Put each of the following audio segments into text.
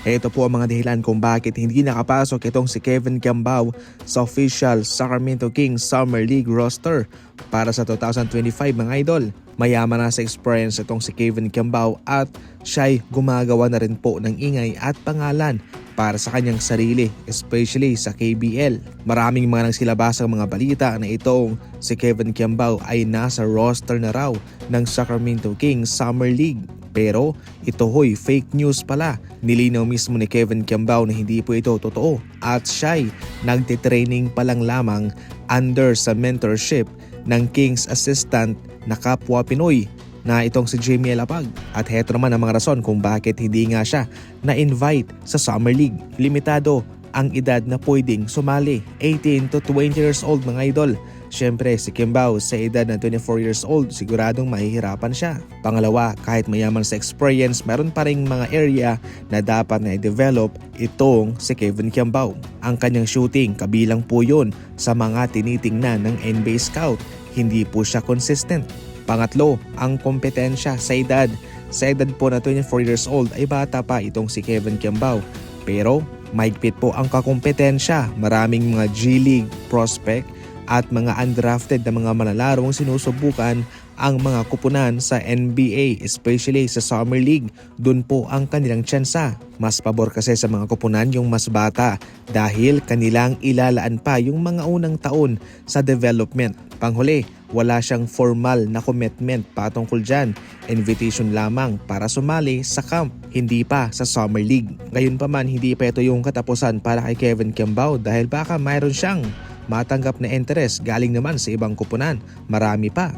Ito po ang mga dahilan kung bakit hindi nakapasok itong si Kevin Gambao sa official Sacramento Kings Summer League roster para sa 2025 mga idol. Mayaman na sa experience itong si Kevin Gambao at siya'y gumagawa na rin po ng ingay at pangalan para sa kanyang sarili, especially sa KBL. Maraming mga nagsilabasang mga balita na itong si Kevin Kiambao ay nasa roster na raw ng Sacramento Kings Summer League. Pero ito hoy fake news pala. Nilinaw mismo ni Kevin Kiambao na hindi po ito totoo at siya'y nagtitraining pa lang lamang under sa mentorship ng Kings assistant na kapwa Pinoy na itong si Jamie Lapag. At heto naman ang mga rason kung bakit hindi nga siya na-invite sa Summer League. Limitado ang edad na pwedeng sumali. 18 to 20 years old mga idol. Siyempre si Kimbao sa edad na 24 years old siguradong mahihirapan siya. Pangalawa, kahit mayaman sa experience, meron pa ring mga area na dapat na i-develop itong si Kevin Kiambao. Ang kanyang shooting, kabilang po yun sa mga tinitingnan ng NBA Scout. Hindi po siya consistent. Pangatlo, ang kompetensya sa edad. Sa edad po na 24 years old ay bata pa itong si Kevin Kiambao. Pero mahigpit po ang kakompetensya. Maraming mga G-League prospect at mga undrafted na mga manalarong sinusubukan ang mga kupunan sa NBA, especially sa Summer League. Doon po ang kanilang tsansa. Mas pabor kasi sa mga kupunan yung mas bata dahil kanilang ilalaan pa yung mga unang taon sa development. Panghuli, wala siyang formal na commitment patungkol dyan. Invitation lamang para sumali sa camp, hindi pa sa Summer League. Ngayon pa man, hindi pa ito yung katapusan para kay Kevin Kiambao dahil baka mayroon siyang matanggap na interest galing naman sa ibang kupunan. Marami pa.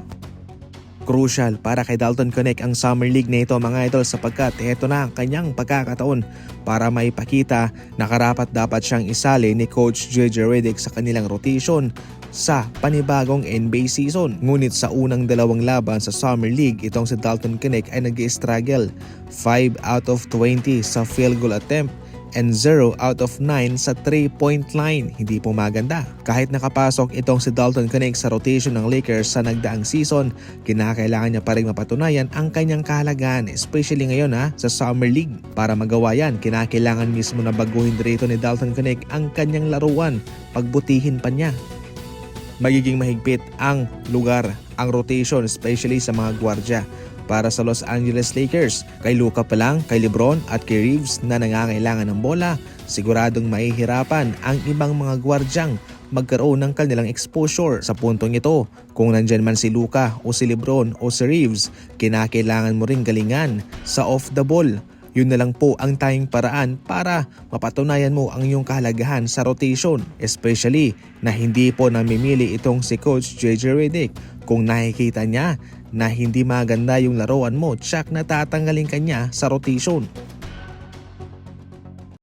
Crucial para kay Dalton Connect ang Summer League na ito mga idol sapagkat ito na ang kanyang pagkakataon para maipakita na karapat dapat siyang isali ni Coach JJ Redick sa kanilang rotation sa panibagong NBA season. Ngunit sa unang dalawang laban sa Summer League, itong si Dalton Connect ay nag struggle 5 out of 20 sa field goal attempt and 0 out of 9 sa 3-point line. Hindi po maganda. Kahit nakapasok itong si Dalton Connect sa rotation ng Lakers sa nagdaang season, kinakailangan niya pa rin mapatunayan ang kanyang kahalagaan, especially ngayon ha, sa Summer League. Para magawa yan, kinakailangan mismo na baguhin dito ni Dalton Connect ang kanyang laruan, pagbutihin pa niya magiging mahigpit ang lugar, ang rotation, especially sa mga gwardya para sa Los Angeles Lakers. Kay Luka pa lang, kay Lebron at kay Reeves na nangangailangan ng bola, siguradong mahihirapan ang ibang mga gwardyang magkaroon ng kanilang exposure sa puntong ito. Kung nandyan man si Luka o si Lebron o si Reeves, kinakailangan mo ring galingan sa off the ball yun na lang po ang tayong paraan para mapatunayan mo ang iyong kahalagahan sa rotation. Especially na hindi po namimili itong si Coach JJ Redick. Kung nakikita niya na hindi maganda yung laruan mo, tsak na tatanggalin kanya sa rotation.